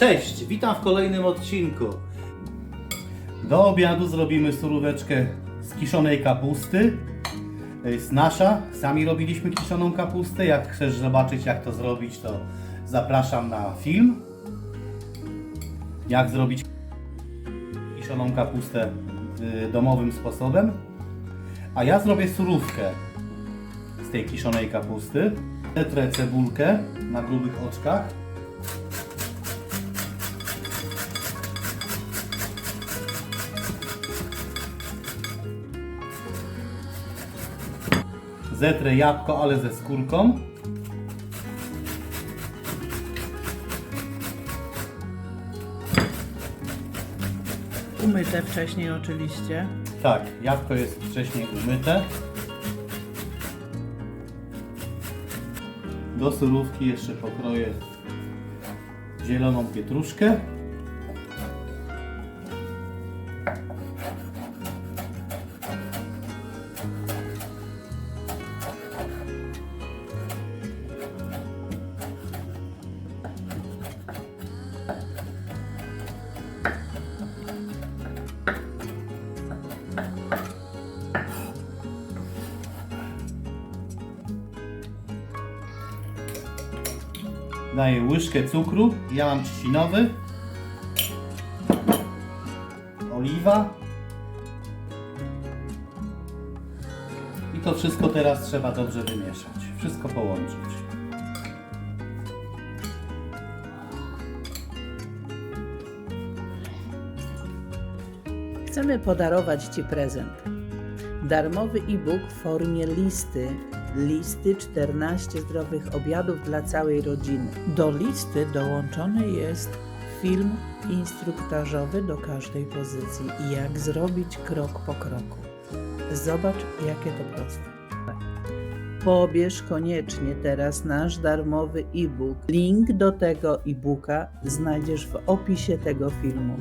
Cześć, witam w kolejnym odcinku. Do obiadu zrobimy suróweczkę z kiszonej kapusty. To jest nasza, sami robiliśmy kiszoną kapustę. Jak chcesz zobaczyć jak to zrobić, to zapraszam na film. Jak zrobić kiszoną kapustę y, domowym sposobem. A ja zrobię surówkę z tej kiszonej kapusty. Zetrę cebulkę na grubych oczkach. Zetrę jabłko, ale ze skórką. Umyte wcześniej oczywiście. Tak, jabłko jest wcześniej umyte. Do surówki jeszcze pokroję zieloną pietruszkę. Daję łyżkę cukru. Ja mam trzcinowy. Oliwa. I to wszystko teraz trzeba dobrze wymieszać. Wszystko połączyć. Chcemy podarować Ci prezent. Darmowy e-book w formie listy. Listy 14 zdrowych obiadów dla całej rodziny. Do listy dołączony jest film instruktażowy do każdej pozycji i jak zrobić krok po kroku. Zobacz, jakie to proste. Pobierz koniecznie teraz nasz darmowy e-book. Link do tego e-booka znajdziesz w opisie tego filmu.